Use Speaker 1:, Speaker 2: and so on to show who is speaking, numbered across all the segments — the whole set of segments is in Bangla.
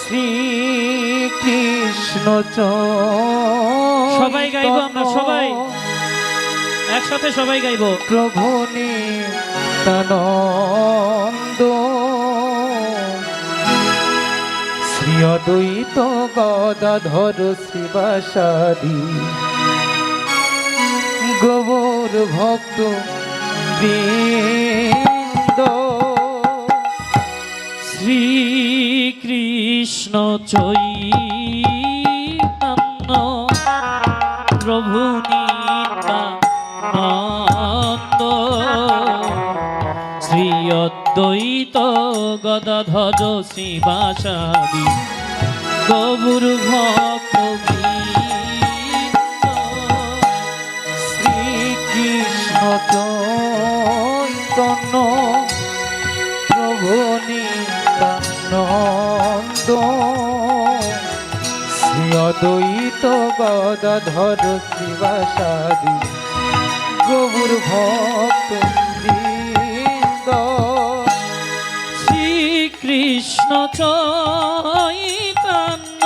Speaker 1: শ্রী কৃষ্ণ
Speaker 2: সবাই গাইব আমরা সবাই একসাথে সবাই গাইব
Speaker 1: প্রভু নিতানন্দ শ্রী অদ্বৈত গদাধর শিবাসাদি গোবর ভক্ত বৃন্দ শ্রীকৃষ্ণ চৈ প্রভু নিত্যানন্দ শ্রী অদ্বৈত গদাধর শ্রীবাসাদি গৌর ভক্ত শ্রীকৃষ্ণ চৈ শ্রীয়দৈত শিবা সাদি গোবুর ভক্ত শ্রীকৃষ্ণ চৈতন্য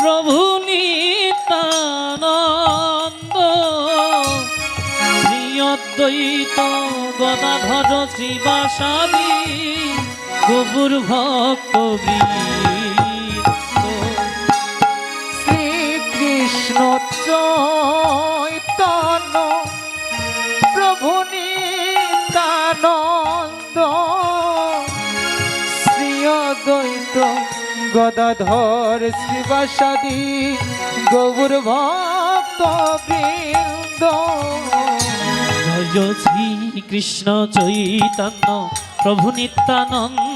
Speaker 1: প্রভু নিতানন্দ শ্রীয়দ্বৈত গদাধর শিবাসাদী গুরুর ভক্ত শ্রীকৃষ্ণ চৈতন প্রভু নিতানন্দ শ্রী গদাধর শ্রীবাসাদি গৌর ভক্ত বৃন্দ শ্রীকৃষ্ণ চৈতন্য প্রভু নিত্যানন্দ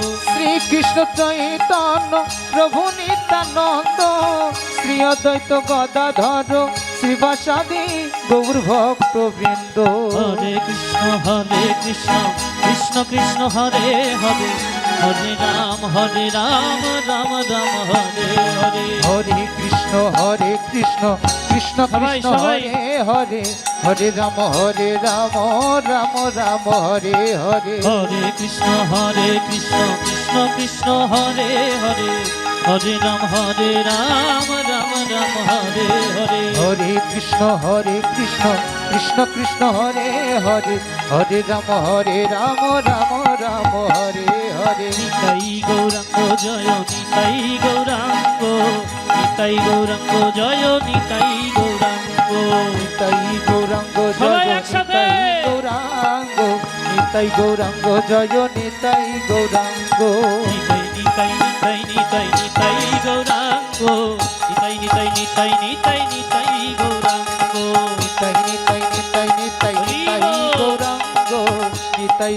Speaker 1: কৃষ্ণ চৈতন্য প্রভু নিত্যানন্দ শ্রী অদ্বৈত গদাধর শ্রীবাসাদি গৌর ভক্ত বৃন্দ হরে কৃষ্ণ হরে কৃষ্ণ কৃষ্ণ কৃষ্ণ হরে হরে হরে রাম হরে রাম রাম রাম হরে হরে কৃষ্ণ কৃষ্ণ কৃষ্ণ হরে হরে হরে রাম হরে রাম রাম রাম হরে হরে হরে কৃষ্ণ হরে কৃষ্ণ কৃষ্ণ কৃষ্ণ হরে হরে হরে রাম হরে রাম রাম রাম হরে হরে হরে কৃষ্ণ হরে কৃষ্ণ কৃষ্ণ কৃষ্ণ হরে হরে হরে রাম হরে রাম রাম রাম হরে হরে নিতাই গৌরাঙ্গ জয় নিতাই গৌরাঙ্গ নিতাই গৌরাঙ্গ জয় নিতাই গৌরাঙ্গ নিতাই গৌরাঙ্গ
Speaker 2: জয় একসাথে
Speaker 1: গৌরাঙ্গ নিতাই গৌরাঙ্গ জয় নিতাই গৌরাঙ্গ নিতাই নিতাই নিতাই নিতাই নিতাই গৌরাঙ্গ নিতাই নিতাই নিতাই নিতাই নিতাই গৌরাঙ্গ নিতাই নিতাই নিতাই নিতাই নিতাই গৌরাঙ্গ নিতাই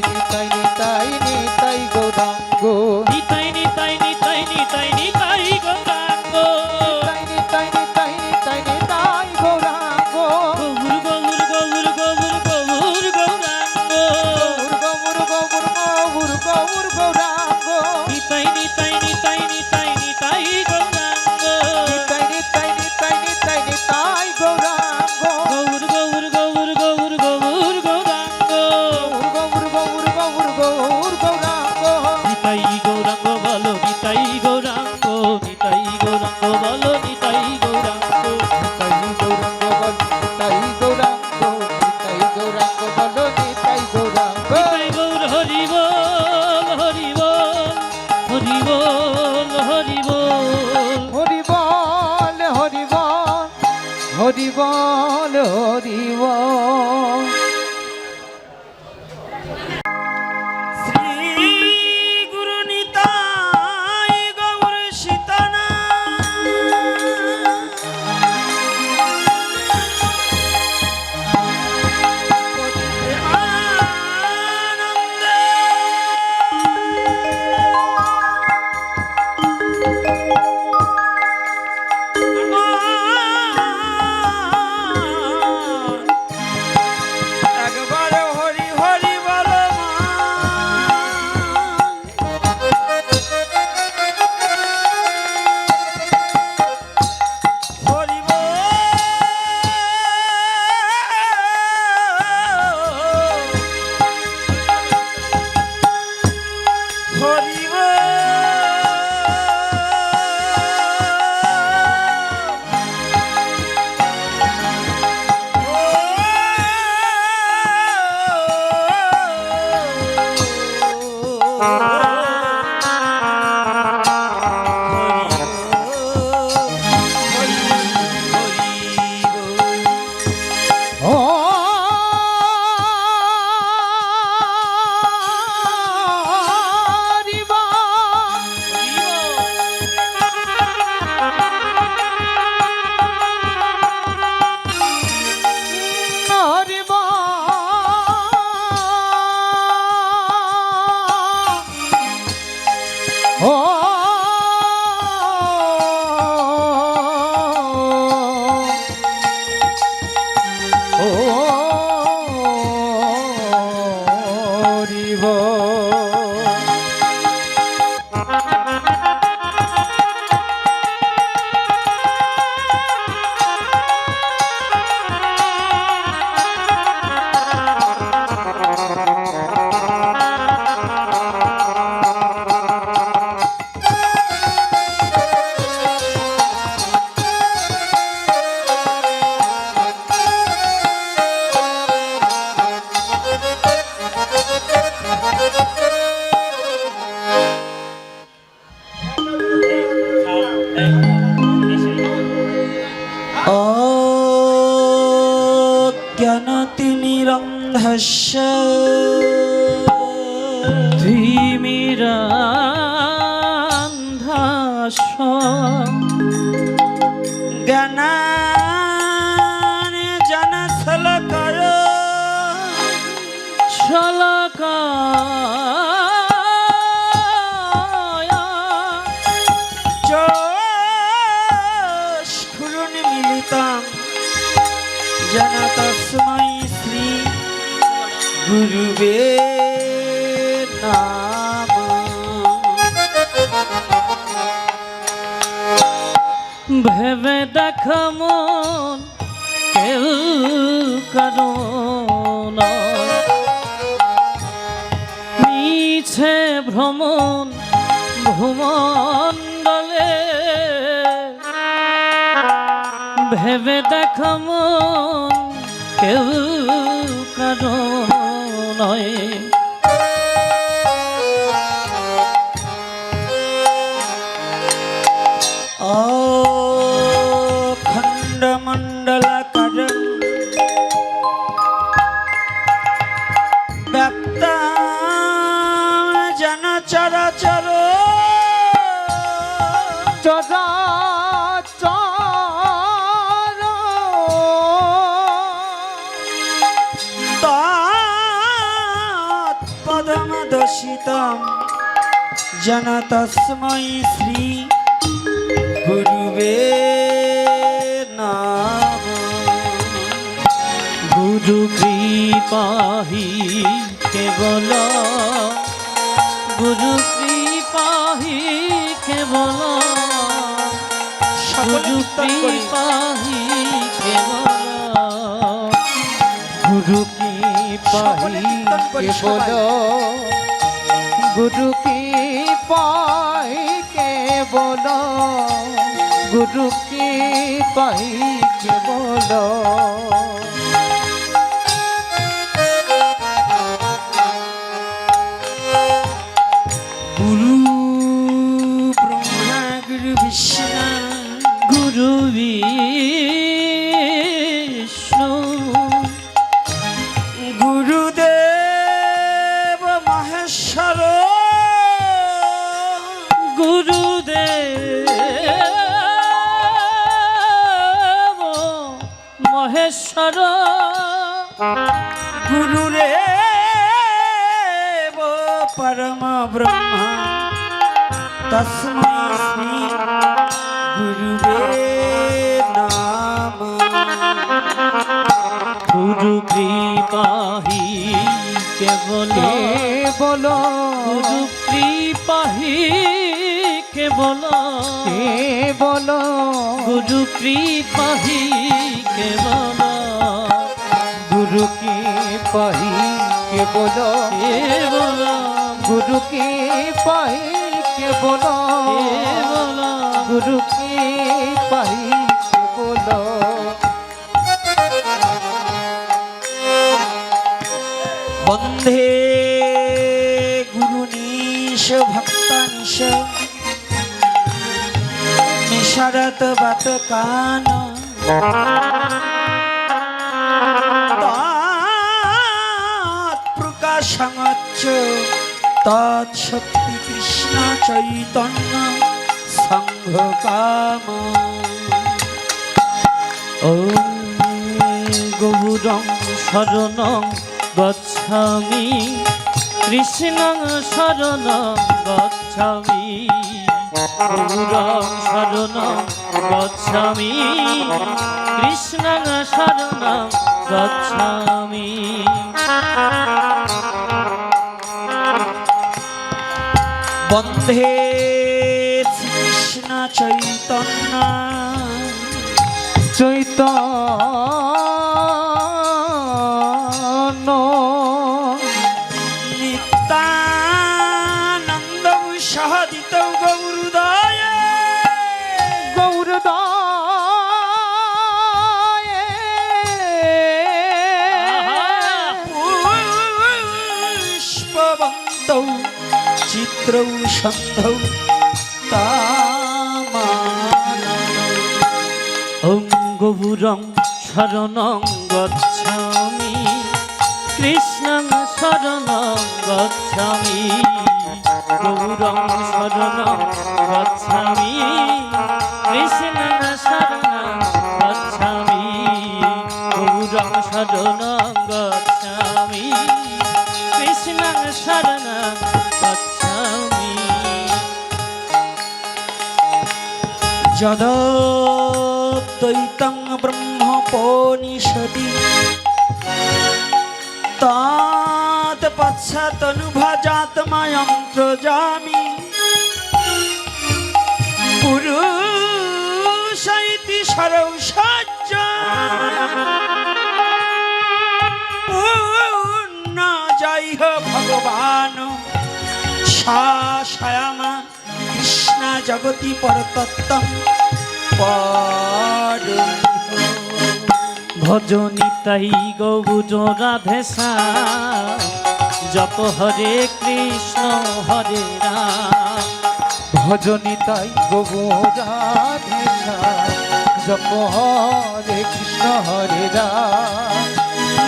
Speaker 1: মিলিতাম জানা তসময় শ্রী গুরুবে নাম ভেবে দেখ মন কেউ কারণ মিছে ভ্রমণ ভ্রমণ ভেবে দেখাম কেউ কারণ নয় জানা তস্মৈ শ্রী গুরুবে নাম গুরু কৃপাহি কেবল গুরু কৃপাহি কেবল গুরু কৃপাহি কেবল গুরু কৃপাহি কেবল গুরু কৃ পাই বল গুরু কি পাই বল ব্রহ্মা তসমা শ্রী গুরুবে নাম গুরু কৃপাহি কেবলে বল গুরু কৃপাহি কেবল কেবল গুরু কৃপাহি কেবল গুরু কৃপাহি কেবল কেবল গুরুকে পাই কেবল গুরুকে পাই কেবল বন্ধে গুরুনিশ ভক্তাংশ নিশরত বাত কান প্রকাশাচ্ছ তৎসত্যি কৃষ্ণ চৈতন্য সংঘ কাম গৌরং শরণ গচ্ছামি কৃষ্ণ শরণ গচ্ছামি গৌরং শরণ গচ্ছামি কৃষ্ণ শরণ গচ্ছামি বন্ধে কৃষ্ণ চৈতন্য চৈতন্য রাত্রৌ সন্ধ্যৌ ওং গভুরং শরণং গচ্ছামি কৃষ্ণং শরণং গচ্ছামি গৌরং শরণং গচ্ছামি কৃষ্ণং শরণং গচ্ছামি গৌরং শরণং যদৈতং ব্রহ্মপনিষদি তাত পচ্ছতনুভজাতময়ং প্রজামি পুরুষৈতি সরৌষজ্জ পূর্ণ জয় ভগবান সা জগতি পরতত্ত্বম ভজনী তাই গৌজ রাধে জপ হরে কৃষ্ণ হরে ভজনী তাই গৌজ রাধেসা জপ হরে কৃষ্ণ হরে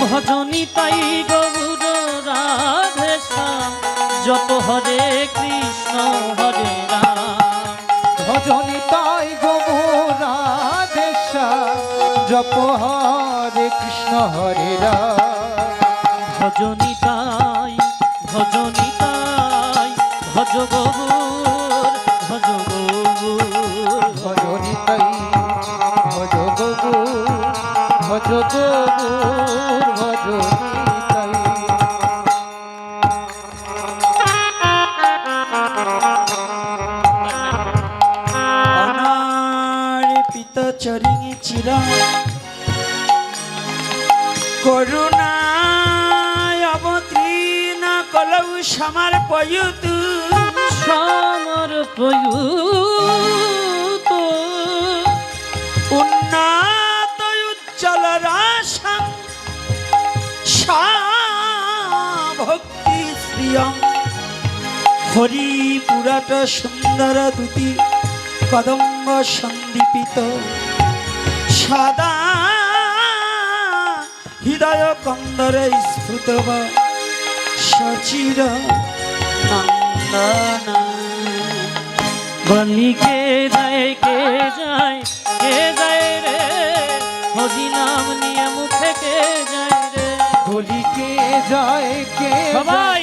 Speaker 1: ভজনী তাই গৌজ রাধে জপ হরে কৃষ্ণ হরে ভজনী তাই জপ হরে কৃষ্ণ হরে রাম ভজনিতাই ভজনিতাই ভজ প্রিয়ম হরিপুরাট সুন্দর দুতি কদম্ব সন্দীপিত সদা হৃদয় কন্দরে স্ফুত সচির নন্দনা বলি কে যায় কে যায় কে যায় রে হরি নাম নিয়ে মুখে কে যায় রে বলি কে যায় কে সবাই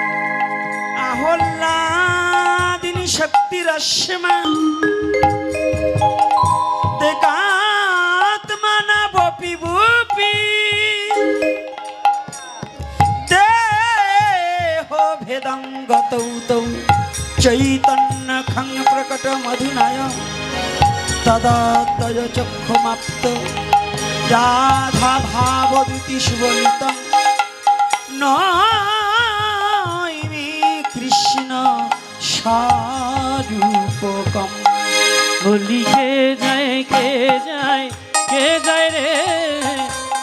Speaker 1: रश्म देगात्मा न भोपी भूपी दे हो भेदं गतौ तौ चैतन्य खं प्रकट मधुनाय तदा तय चक्षुमाप्त राधा भावदुति सुवनितं नैमि কৃষ্ণ সা রূপকম বলি কে যায় কে যায় কে যায় রে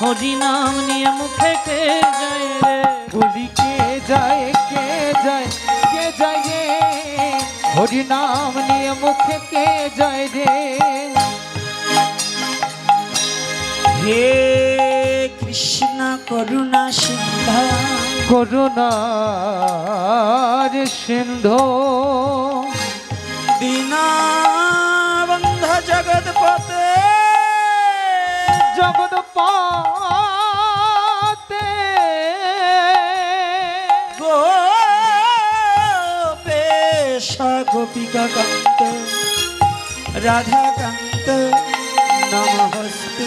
Speaker 1: হরি নাম নিয়ে মুখে কে যায় রে বলি কে যায় কে যায় কে যায় রে হরি নাম নিয়ে মুখে কে যায় রে হে কৃষ্ণ করুণা সিন্ধা করুণার সিন্ধ জগৎ পাতে গো পেশা গোপিকা কান্ত রাধা কান্ত নমস্তে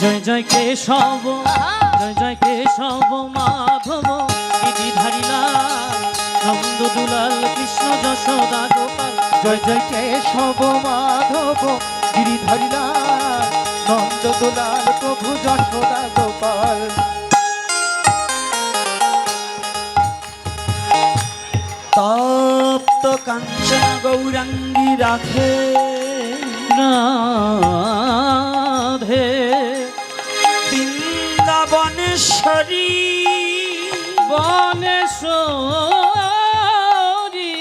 Speaker 1: জয় জয় কেশব জয় জয় কেশব মাধব গিরিধারিলা নন্দ দুলাল কৃষ্ণ যশোদা গোপাল জয় জয় কেশব মাধব গিরিধারিলা নন্দ দুলাল প্রভু যশোদা গোপাল তপ্ত কাঞ্চন গৌরাঙ্গী রাখে রাধে বৃন্দাবনেশ্বরী বনেশ্বরী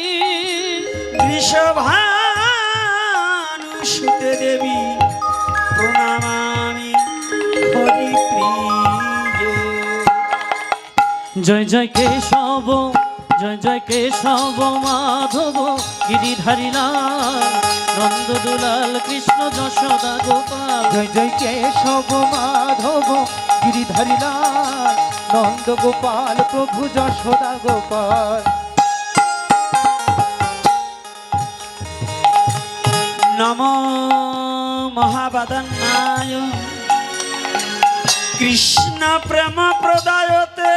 Speaker 1: বৃষভা জয় জয় কেশব জয় জয় কেশব মাধব গিরিধারিলাল নন্দ দুলাল কৃষ্ণ যশোদা গোপাল জয় জয় কেশব মাধব গিরিধারিলাল নন্দ গোপাল প্রভু যশোদা গোপাল নম মহাবাদান্নায় কৃষ্ণ প্রেম প্রদায়তে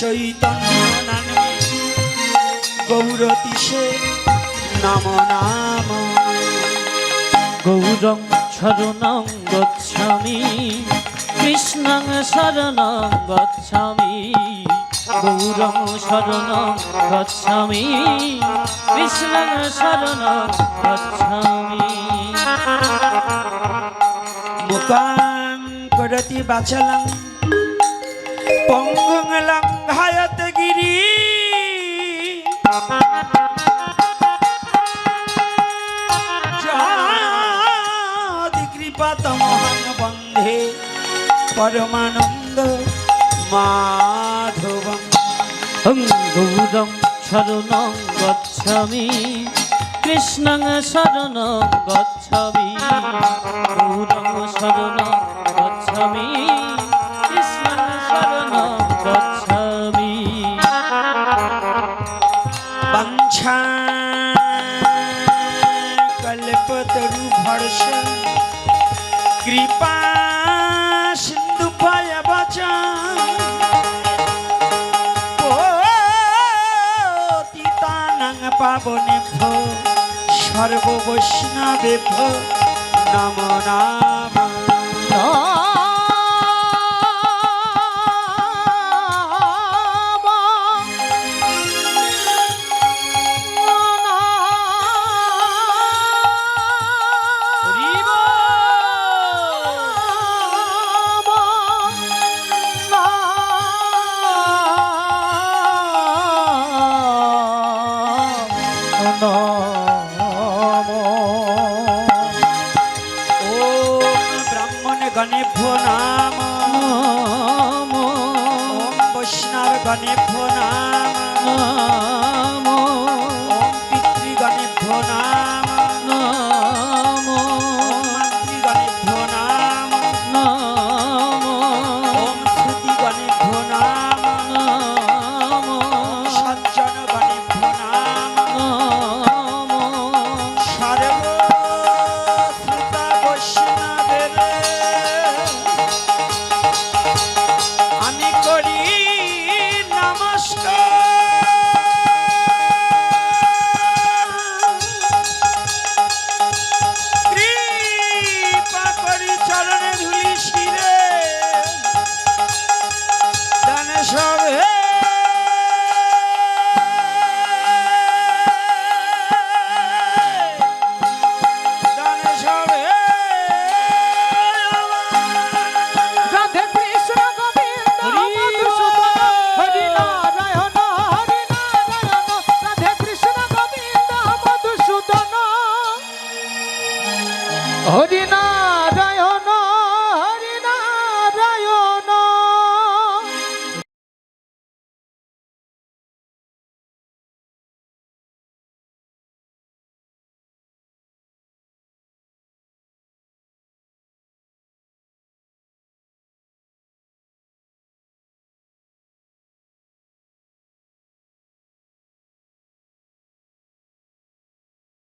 Speaker 1: চৈতন্য নামে গৌরতিষে নাম নাম গৌরং শরণং গচ্ছামি কৃষ্ণং শরণং গচ্ছামি গৌরং শরণং গচ্ছামি কৃষ্ণং শরণং গচ্ছামি মুকাং করতি বাচলং পঙ্গলং পরমানন্দ মাধবম শরণ গচ্ছামি কৃষ্ণ শরণ গচ্ছামি দেব নমনা